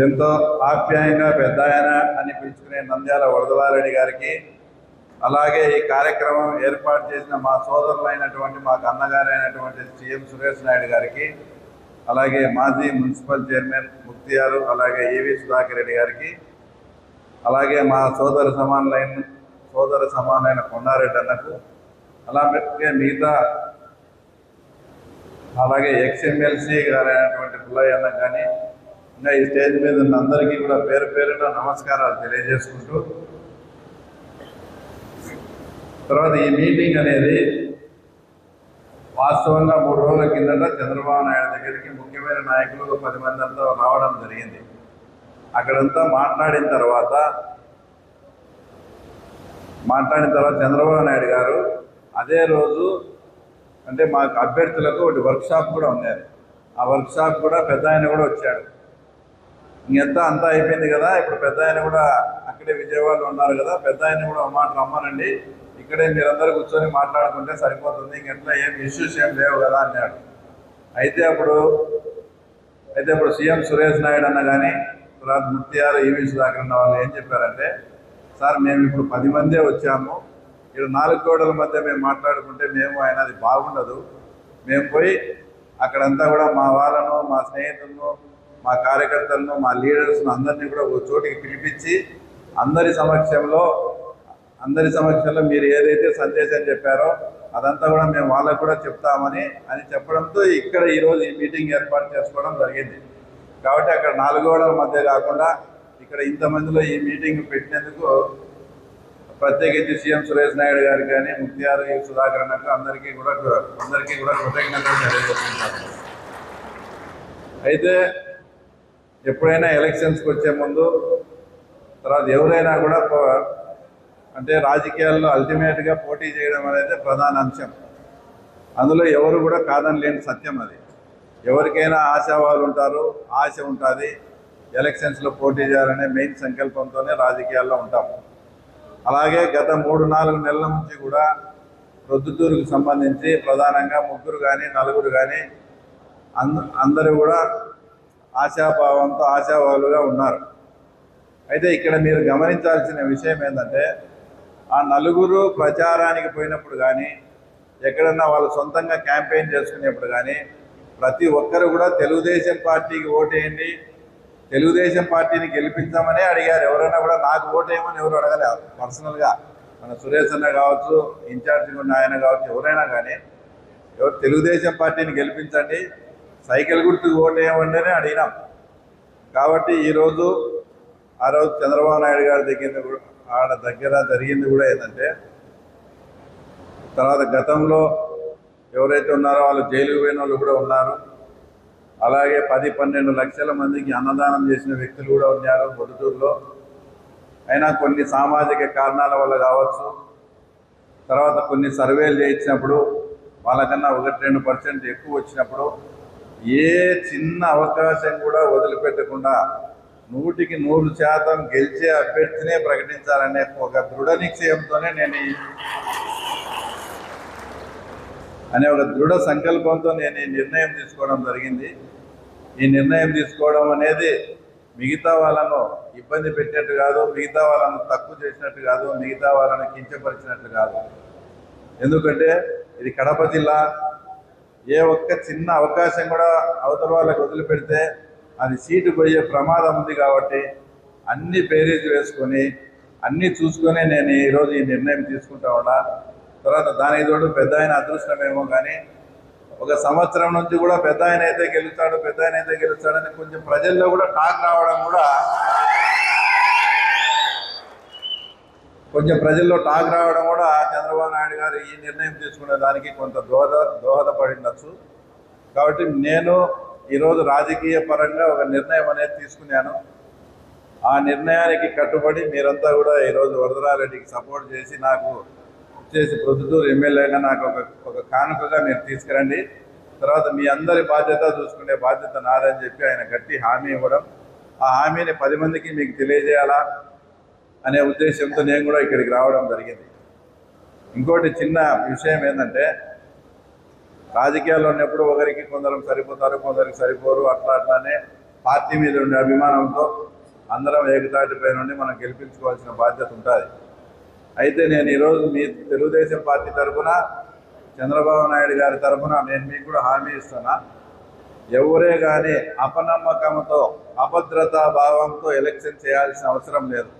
ఎంతో ఆప్యాయంగా పెద్ద ఆయన అని పిలుచుకునే నంద్యాల వరదలారెడ్డి గారికి అలాగే ఈ కార్యక్రమం ఏర్పాటు చేసిన మా సోదరులైనటువంటి మా అన్నగారైనటువంటి సీఎం సురేష్ నాయుడు గారికి అలాగే మాజీ మున్సిపల్ చైర్మన్ ముక్తియారు అలాగే ఏవి సుధాకర్ రెడ్డి గారికి అలాగే మా సోదర సమానులైన సోదర సమానమైన కొండారెడ్డి అన్నకు అలాగే మిగతా అలాగే ఎక్స్ఎమ్మెల్సీ గారైనటువంటి పుల్లయ్య అన్న కానీ ఇంకా ఈ స్టేజ్ మీద ఉన్న అందరికీ కూడా పేరు పేరున నమస్కారాలు తెలియజేసుకుంటూ తర్వాత ఈ మీటింగ్ అనేది వాస్తవంగా మూడు రోజుల కిందట చంద్రబాబు నాయుడు దగ్గరికి ముఖ్యమైన నాయకులు ఒక పది మంది అంతా రావడం జరిగింది. అక్కడంతా మాట్లాడిన తర్వాత మాట్లాడిన తర్వాత చంద్రబాబు నాయుడు గారు అదే రోజు అంటే మాకు అభ్యర్థులకు ఒకటి వర్క్షాప్ కూడా ఉన్నారు ఆ వర్క్షాప్ కూడా పెద్ద ఆయన కూడా వచ్చాడు. ఇంకంతా అంతా అయిపోయింది కదా? ఇప్పుడు పెద్ద ఆయన కూడా అక్కడే విజయవాడలో ఉన్నారు కదా? పెద్ద ఆయన కూడా మాట రమ్మనండి. ఇక్కడే మీరందరూ కూర్చొని మాట్లాడుకుంటే సరిపోతుంది. ఇంకెట్లా ఏం ఇష్యూస్ ఏం లేవు కదా? అన్నాడు. అయితే అప్పుడు అయితే ఇప్పుడు సీఎం సురేష్ నాయుడు అన్న కానీ తర్వాత ముత్యాలు ఈవీ సుధాకర్ అన్న వాళ్ళు ఏం చెప్పారంటే సార్ మేము ఇప్పుడు పది మందే వచ్చాము. ఇక్కడ నాలుగు కోడల మధ్య మేము మాట్లాడుకుంటే మేము ఆయన అది బాగుండదు. మేము పోయి అక్కడంతా కూడా మా వాళ్ళను మా స్నేహితులను మా కార్యకర్తలను మా లీడర్స్ను అందరినీ కూడా ఒక చోటికి పిలిపించి అందరి సమక్షంలో అందరి సమక్షంలో మీరు ఏదైతే సందేశం చెప్పారో అదంతా కూడా మేము వాళ్ళకు కూడా చెప్తామని అని చెప్పడంతో ఇక్కడ ఈరోజు ఈ మీటింగ్ ఏర్పాటు చేసుకోవడం జరిగింది. కాబట్టి అక్కడ నాలుగోడల మధ్య కాకుండా ఇక్కడ ఇంతమందిలో ఈ మీటింగ్ పెట్టినందుకు ప్రత్యేకించి సీఎం సురేష్ నాయుడు గారికి కానీ ముక్తియార్ సుధాకర్ అన్నకు అందరికీ కూడా అందరికీ కూడా కృతజ్ఞతలు తెలియజేస్తున్నాను. అయితే ఎప్పుడైనా ఎలక్షన్స్కి వచ్చే ముందు తర్వాత ఎవరైనా కూడా అంటే రాజకీయాల్లో అల్టిమేట్గా పోటీ చేయడం అనేది ప్రధాన అంశం. అందులో ఎవరు కూడా కాదని లేని సత్యం అది. ఎవరికైనా ఆశావాళ్ళు ఉంటారు ఆశ ఉంటుంది ఎలక్షన్స్లో పోటీ చేయాలనే మెయిన్ సంకల్పంతోనే రాజకీయాల్లో ఉంటాం. అలాగే గత మూడు నాలుగు నెలల నుంచి కూడా ప్రొద్దుటూరుకు సంబంధించి ప్రధానంగా ముగ్గురు కానీ నలుగురు కానీ అంద అందరూ కూడా ఆశాభావంతో ఆశావాలుగా ఉన్నారు. అయితే ఇక్కడ మీరు గమనించాల్సిన విషయం ఏంటంటే ఆ నలుగురు ప్రచారానికి పోయినప్పుడు కానీ ఎక్కడన్నా వాళ్ళు సొంతంగా క్యాంపెయిన్ చేసుకునేప్పుడు కానీ ప్రతి ఒక్కరు కూడా తెలుగుదేశం పార్టీకి ఓటేయండి తెలుగుదేశం పార్టీని గెలిపించామనే అడిగారు. ఎవరైనా కూడా నాకు ఓటేయమని ఎవరు అడగలే. పర్సనల్గా మన సురేష్ అన్న కావచ్చు ఇన్ఛార్జిగా ఉన్న ఆయన కావచ్చు ఎవరైనా కానీ ఎవరు తెలుగుదేశం పార్టీని గెలిపించండి సైకిల్ గుర్తుకు ఓటేయమండి అడిగినాం. కాబట్టి ఈరోజు ఆ రోజు చంద్రబాబు నాయుడు గారి దగ్గర కూడా- ఆడ దగ్గర జరిగింది కూడా ఏంటంటే తర్వాత గతంలో ఎవరైతే ఉన్నారో వాళ్ళు జైలుకు పోయిన వాళ్ళు కూడా ఉన్నారు. అలాగే పది పన్నెండు లక్షల మందికి అన్నదానం చేసిన వ్యక్తులు కూడా ఉన్నారు పొద్దుటూరులో అయినా కొన్ని సామాజిక కారణాల వల్ల కావచ్చు. తర్వాత కొన్ని సర్వేలు చేయించినప్పుడు వాళ్ళకన్నా ఒకటి రెండు పర్సెంట్ ఎక్కువ వచ్చినప్పుడు ఏ చిన్న అవకాశం కూడా వదిలిపెట్టకుండా నూటికి నూరు శాతం గెలిచే అభ్యర్థినే ప్రకటించాలనే ఒక దృఢ నిశ్చయంతోనే నేను అనే ఒక దృఢ సంకల్పంతో నేను ఈ నిర్ణయం తీసుకోవడం జరిగింది. ఈ నిర్ణయం తీసుకోవడం అనేది మిగతా వాళ్ళను ఇబ్బంది పెట్టినట్టు కాదు మిగతా వాళ్ళను తక్కువ చేసినట్టు కాదు మిగతా వాళ్ళను కించపరిచినట్టు కాదు. ఎందుకంటే ఇది కడప జిల్లా ఏ ఒక్క చిన్న అవకాశం కూడా అవతల వాళ్ళకి వదిలిపెడితే అది సీటు పోయే ప్రమాదం ఉంది కాబట్టి అన్ని పేరేజ్ వేసుకొని అన్నీ చూసుకొని నేను ఈరోజు ఈ నిర్ణయం తీసుకుంటా ఉన్నా. తర్వాత దానికి తోడు పెద్ద ఆయన అదృష్టమేమో కానీ ఒక సంవత్సరం నుంచి కూడా పెద్ద ఆయన అయితే గెలుస్తాడు పెద్ద ఆయన అయితే గెలుస్తాడని కొంచెం ప్రజల్లో కూడా టాక్ రావడం కూడా కొంచెం ప్రజల్లో టాక్ రావడం కూడా చంద్రబాబు నాయుడు గారు ఈ నిర్ణయం తీసుకునే దానికి కొంత దోహద దోహదపడిండొచ్చు. కాబట్టి నేను ఈరోజు రాజకీయ పరంగా ఒక నిర్ణయం అనేది తీసుకున్నాను. ఆ నిర్ణయానికి కట్టుబడి మీరంతా కూడా ఈరోజు వరదరారెడ్డికి సపోర్ట్ చేసి నాకు చేసి ప్రొద్దుటూరు ఎమ్మెల్యేగా నాకు ఒక ఒక కానుకగా మీరు తీసుకురండి. తర్వాత మీ అందరి బాధ్యత చూసుకునే బాధ్యత నాదని చెప్పి ఆయన గట్టి హామీ ఇవ్వడం. ఆ హామీని పది మందికి మీకు తెలియజేయాలా? అనే ఉద్దేశంతో నేను కూడా ఇక్కడికి రావడం జరిగింది. ఇంకోటి చిన్న విషయం ఏంటంటే రాజకీయాల్లో ఉన్నప్పుడు ఒకరికి కొందరు సరిపోతారు కొందరికి సరిపోరు అట్లా అట్లానే పార్టీ మీద ఉండే అభిమానంతో అందరం ఏకతాటిపై నుండి మనం గెలిపించుకోవాల్సిన బాధ్యత ఉంటుంది. అయితే నేను ఈరోజు మీ తెలుగుదేశం పార్టీ తరఫున చంద్రబాబు నాయుడు గారి తరఫున నేను మీకు కూడా హామీ ఇస్తున్నా. ఎవరే కానీ అపనమ్మకంతో అభద్రతా భావంతో ఎలక్షన్ చేయాల్సిన అవసరం లేదు.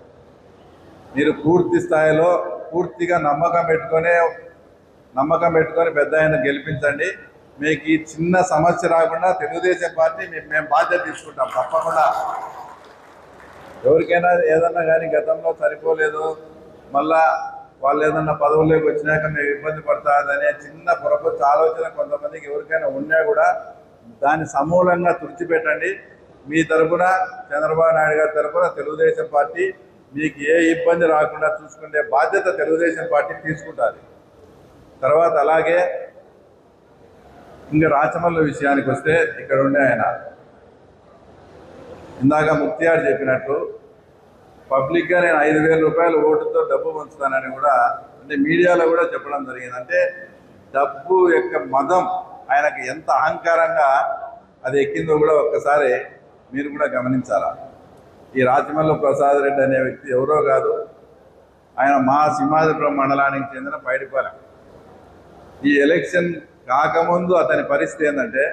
మీరు పూర్తి స్థాయిలో పూర్తిగా నమ్మకం పెట్టుకొని నమ్మకం పెట్టుకొని పెద్ద ఆయన గెలిపించండి. మీకు ఈ చిన్న సమస్య రాకుండా తెలుగుదేశం పార్టీ మేము మేము బాధ్యత తీసుకుంటాం తప్పకుండా. ఎవరికైనా ఏదన్నా కానీ గతంలో సరిపోలేదు. మళ్ళా వాళ్ళు ఏదన్నా పదవుల్లోకి వచ్చినాక మేము ఇబ్బంది పడతాదనే చిన్న పొరపచ్చు ఆలోచన కొంతమందికి ఎవరికైనా ఉన్నా కూడా దాన్ని సమూలంగా తుడిచిపెట్టండి. మీ తరపున చంద్రబాబు నాయుడు గారి తరపున తెలుగుదేశం పార్టీ మీకు ఏ ఇబ్బంది రాకుండా చూసుకునే బాధ్యత తెలుగుదేశం పార్టీ తీసుకుంటుంది. తర్వాత అలాగే ఇంకా రాచమల్ల విషయానికి వస్తే ఇక్కడ ఉండే ఆయన. ఇందాక ముక్తియార్ చెప్పినట్టు పబ్లిక్గా నేను ఐదు వేల రూపాయల ఓటుతో డబ్బు పంచుతానని కూడా అంటే మీడియాలో కూడా చెప్పడం జరిగింది. అంటే డబ్బు యొక్క మదం ఆయనకు ఎంత అహంకారంగా అది ఎక్కిందో కూడా ఒక్కసారి మీరు కూడా గమనించాలా? ఈ రాచమల్లు ప్రసాద్ రెడ్డి అనే వ్యక్తి ఎవరో కాదు. ఆయన మా సింహాద్రిపురం మండలానికి చెందిన పైడిపాలెం ఈ ఎలక్షన్ కాకముందు అతని పరిస్థితి ఏంటంటే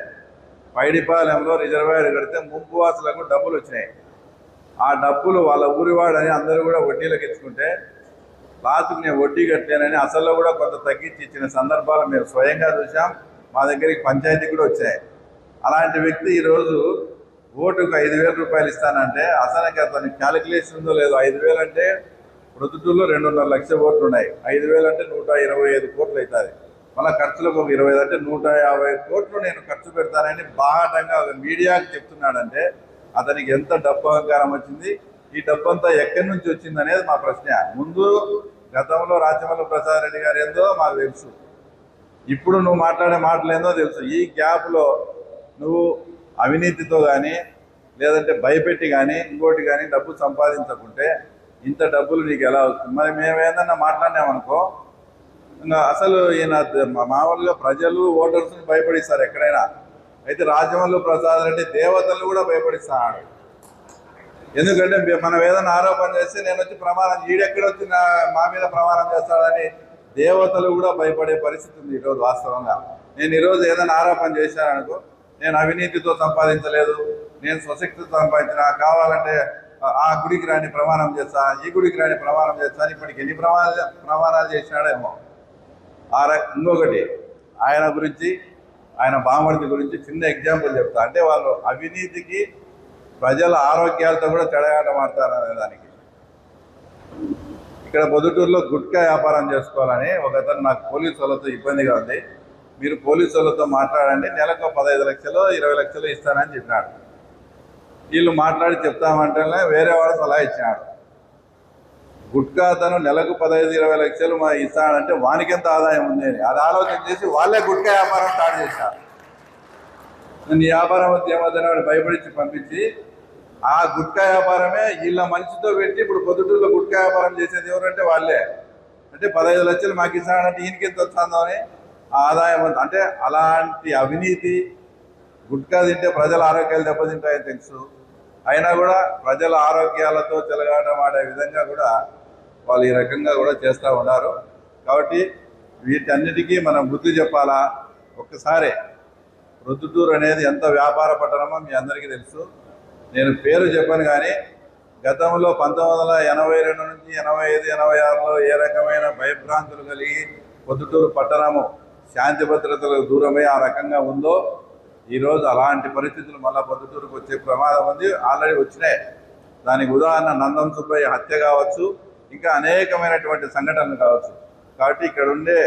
పైడిపాలెంలో రిజర్వాయర్ కడితే ముంపు వాసులకు డబ్బులు వచ్చినాయి. ఆ డబ్బులు వాళ్ళ ఊరివాడని అందరూ కూడా వడ్డీలకు ఇచ్చుకుంటే లాస్ట్కి నేను వడ్డీ కట్టలేనని అసలు కూడా కొంత తగ్గించి ఇచ్చిన సందర్భాలు మేము స్వయంగా చూసాం మా దగ్గరికి పంచాయతీ కూడా వచ్చాయి అలాంటి వ్యక్తి ఈరోజు ఓటుకు ఐదు వేల రూపాయలు ఇస్తానంటే అసలు అతని క్యాలిక్యులేషన్ ఉందో లేదో ఐదు వేలు అంటే ప్రొద్దుటూరులో రెండున్నర లక్షల ఓట్లు ఉన్నాయి. ఐదు వేలు అంటే నూట ఇరవై ఐదు కోట్లు అవుతుంది. మళ్ళీ ఖర్చులకు ఒక ఇరవై అంటే నూట యాభై కోట్లు నేను ఖర్చు పెడతానని బాహాటంగా ఒక మీడియాకి చెప్తున్నాడంటే అతనికి ఎంత డబ్బు అహంకారం వచ్చింది? ఈ డబ్బు అంతా ఎక్కడి నుంచి వచ్చింది అనేది మా ప్రశ్న. ముందు గతంలో రాజమల్లి ప్రసాద్ రెడ్డి గారు ఏందో మాకు తెలుసు. ఇప్పుడు నువ్వు మాట్లాడే మాటలు ఏందో తెలుసు. ఈ గ్యాప్లో నువ్వు అవినీతితో కానీ లేదంటే భయపెట్టి కానీ ఇంకోటి కానీ డబ్బు సంపాదించకుంటే ఇంత డబ్బులు నీకు ఎలా వస్తుంది? మరి మేము ఏదన్నా మాట్లాడినామనుకో ఇంకా అసలు ఈయన మా- మామూలుగా ప్రజలు ఓటర్స్ని భయపడిస్తారు ఎక్కడైనా. అయితే రాజమల్లు ప్రసాద్ రెడ్డి దేవతలు కూడా భయపడిస్తాడు. ఎందుకంటే మనం ఏదైనా ఆరోపణ చేస్తే నేను వచ్చి ప్రమాణం ఈడెక్కడ వచ్చి నా మా మీద ప్రమాణం చేస్తాడని దేవతలు కూడా భయపడే పరిస్థితి ఉంది ఈరోజు వాస్తవంగా. నేను ఈరోజు ఏదైనా ఆరోపణ చేశాననుకో నేను అవినీతితో సంపాదించలేదు నేను స్వశక్తితో సంపాదించిన కావాలంటే ఆ- గుడికి రాని ప్రమాణం చేస్తా ఈ గుడికి రాని ప్రమాణం చేస్తా ఇప్పటికి ఎన్ని ప్రమాణాలు ప్రమాణాలు చేసినాడేమో. ఆ ఇంకొకటి ఆయన గురించి ఆయన బామర్తి గురించి చిన్న ఎగ్జాంపుల్ చెప్తా. అంటే వాళ్ళు అవినీతికి ప్రజల ఆరోగ్యాలతో కూడా చెడగాటం ఆడతారు అనే దానికి. ఇక్కడ పొద్దుటూరులో గుట్కా వ్యాపారం చేసుకోవాలని ఒక అతను నాకు పోలీసు వాళ్ళతో ఇబ్బందిగా ఉంది. మీరు పోలీసు వాళ్ళతో మాట్లాడండి నెలకు పదహైదు లక్షలు ఇరవై లక్షలు ఇస్తానని చెప్పినాడు. వీళ్ళు మాట్లాడి చెప్తామంటేనే వేరే వాడు సలహా ఇచ్చినాడు గుట్కా అతను నెలకు పదహైదు ఇరవై లక్షలు మా ఇస్తాడంటే వానికి ఎంత ఆదాయం ఉంది అని. అది ఆలోచన చేసి వాళ్ళే గుట్కా వ్యాపారం స్టార్ట్ చేశారు. నీ వ్యాపారం వద్ద ఏమవుతుందని వాడు భయపడించి పంపించి ఆ గుట్కా వ్యాపారమే వీళ్ళ మనిషితో పెట్టి ఇప్పుడు పొద్దుటూరులో గుట్కా వ్యాపారం చేసేది ఎవరంటే వాళ్ళే. అంటే పదహైదు లక్షలు మాకు ఇస్తాడంటే ఈయనకి ఎంత వస్తుందో అని ఆదాయం అంటే అలాంటి అవినీతి గుట్కా తింటే ప్రజల ఆరోగ్యాలు దెబ్బతింటాయని తెలుసు. అయినా కూడా ప్రజల ఆరోగ్యాలతో చెలగాటం ఆడే విధంగా కూడా వాళ్ళు ఈ రకంగా కూడా చేస్తూ ఉన్నారు. కాబట్టి వీటన్నిటికీ మనం బుద్ధి చెప్పాలా? ఒక్కసారి ప్రొద్దుటూరు అనేది ఎంత వ్యాపార పట్టణమో మీ అందరికీ తెలుసు. నేను పేరు చెప్పను కానీ గతంలో పంతొమ్మిది వందల ఎనభై రెండు నుంచి ఎనభై ఐదు ఎనభై ఆరులో ఏ రకమైన భయభ్రాంతులు కలిగి పొద్దుటూరు పట్టణము శాంతి భద్రతలకు దూరమై ఆ రకంగా ఉందో ఈరోజు అలాంటి పరిస్థితులు మళ్ళా పొద్దుటూరుకు వచ్చే ప్రమాదం ఉంది. ఆల్రెడీ వచ్చినాయి. దానికి ఉదాహరణ నందం సుబ్బయ్య హత్య కావచ్చు ఇంకా అనేకమైనటువంటి సంఘటనలు కావచ్చు. కాబట్టి ఇక్కడ ఉండే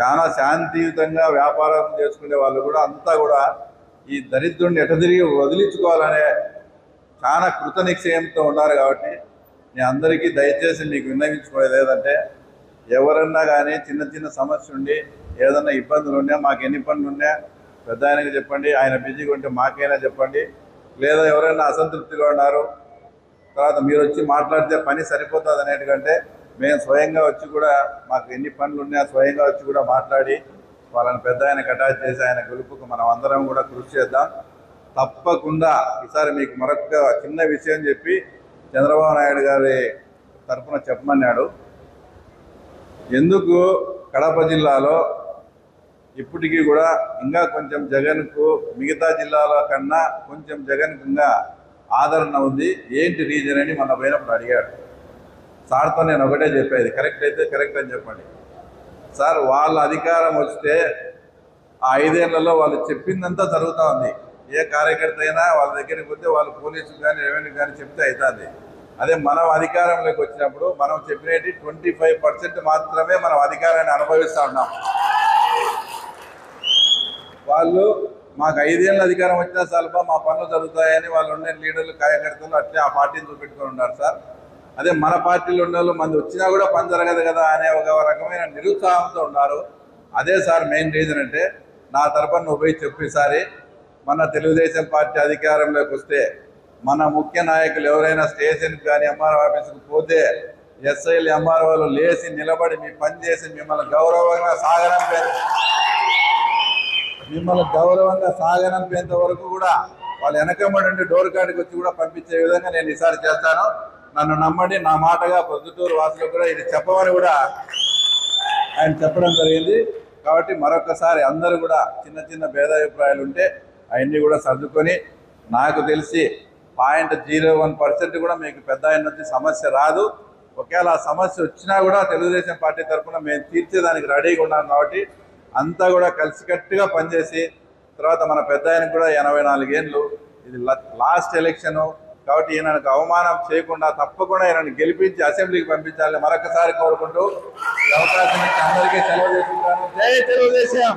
చాలా శాంతియుతంగా వ్యాపారం చేసుకునే వాళ్ళు కూడా అంతా కూడా ఈ దరిద్రుడిని ఎట తిరిగి వదిలించుకోవాలనే చాలా కృత నిశ్చయంతో ఉన్నారు కాబట్టి నేను అందరికీ దయచేసి మీకు విన్నవించుకునేది ఏదంటే ఎవరన్నా కానీ చిన్న చిన్న సమస్య ఉండి ఏదన్నా ఇబ్బందులు ఉన్నా మాకు ఎన్ని పనులు ఉన్నా పెద్ద ఆయనకి చెప్పండి. ఆయన బిజీగా ఉంటే మాకైనా చెప్పండి. లేదా ఎవరైనా అసంతృప్తిగా ఉన్నారు తర్వాత మీరు వచ్చి మాట్లాడితే పని సరిపోతుంది అనేటికంటే మేము స్వయంగా వచ్చి కూడా మాకు ఎన్ని పనులు ఉన్నాయా స్వయంగా వచ్చి కూడా మాట్లాడి వాళ్ళని పెద్ద ఆయన అటాచ్ చేసి ఆయన గెలుపుకు మనం అందరం కూడా కృషి చేద్దాం. తప్పకుండా ఈసారి మీకు మరొక చిన్న విషయం చెప్పి చంద్రబాబు నాయుడు గారి తరఫున చెప్పమన్నాడు. ఎందుకు కడప జిల్లాలో ఇప్పటికీ కూడా ఇంకా కొంచెం జగన్కు మిగతా జిల్లాల కన్నా కొంచెం జగన్కు ఇంకా ఆదరణ ఉంది? ఏంటి రీజన్ అని మన పోయినప్పుడు అడిగాడు. సార్తో నేను ఒకటే చెప్పేది కరెక్ట్ అయితే కరెక్ట్ అని చెప్పండి. సార్ వాళ్ళ అధికారం వస్తే ఆ ఐదేళ్ళలో వాళ్ళు చెప్పిందంతా జరుగుతూ ఉంది. ఏ కార్యకర్త అయినా వాళ్ళ దగ్గరికి పోతే వాళ్ళు పోలీసులు కానీ రెవెన్యూ కానీ చెప్తే అవుతుంది అదే మనం అధికారంలోకి వచ్చినప్పుడు మనం చెప్పినట్టు ట్వంటీ ఫైవ్ పర్సెంట్ మాత్రమే మనం అధికారాన్ని అనుభవిస్తూ ఉన్నాం. వాళ్ళు మాకు ఐదేళ్ళ అధికారం వచ్చినా చాలపా మా పనులు జరుగుతాయని వాళ్ళు ఉండే లీడర్లు కార్యకర్తలు అట్లే ఆ పార్టీని చూపెట్టుకొని ఉన్నారు సార్. అదే మన పార్టీలో ఉన్న వాళ్ళు మంది వచ్చినా కూడా పని జరగదు కదా అనే ఒక రకమైన నిరుత్సాహంతో ఉన్నారు. అదే సార్ మెయిన్ రీజన్ అంటే నా తరపున నువ్వు పోయి చెప్పేసారి మన తెలుగుదేశం పార్టీ అధికారంలోకి వస్తే మన ముఖ్య నాయకులు ఎవరైనా స్టేషన్కి కానీ ఎంఆర్ఓ ఆఫీస్కి పోతే ఎస్ఐలు ఎంఆర్ఓలు లేచి నిలబడి మీ పని చేసి మిమ్మల్ని గౌరవంగా సాగనంపేది మిమ్మల్ని గౌరవంగా సాగనంపేంత వరకు కూడా వాళ్ళు వెనకబడి డోర్ కాడికి వచ్చి కూడా పంపించే విధంగా నేను ఈసారి చేస్తాను. నన్ను నమ్మండి నా మాటగా పొద్దుటూరు వాసులకు కూడా ఇది చెప్పమని కూడా ఆయన చెప్పడం జరిగింది. కాబట్టి మరొకసారి అందరూ కూడా చిన్న చిన్న భేదాభిప్రాయాలు ఉంటే అవన్నీ కూడా సర్దుకొని నాకు తెలిసి పాయింట్ జీరో వన్ పర్సెంట్ కూడా మీకు పెద్ద ఆయన వచ్చి సమస్య రాదు. ఒకవేళ ఆ సమస్య వచ్చినా కూడా తెలుగుదేశం పార్టీ తరఫున మేము తీర్చేదానికి రెడీగా ఉన్నాం కాబట్టి అంతా కూడా కలిసికట్టుగా పనిచేసి తర్వాత మన పెద్ద ఆయనకు కూడా ఎనభై నాలుగేళ్ళు ఇది లాస్ట్ ఎలక్షను కాబట్టి ఈయనకు అవమానం చేయకుండా తప్పకుండా ఈయనను గెలిపించి అసెంబ్లీకి పంపించాలని మరొకసారి కోరుకుంటూ ఈ అవకాశం అందరికీ సెలవు చేసుకుంటాను. జై తెలుగుదేశం!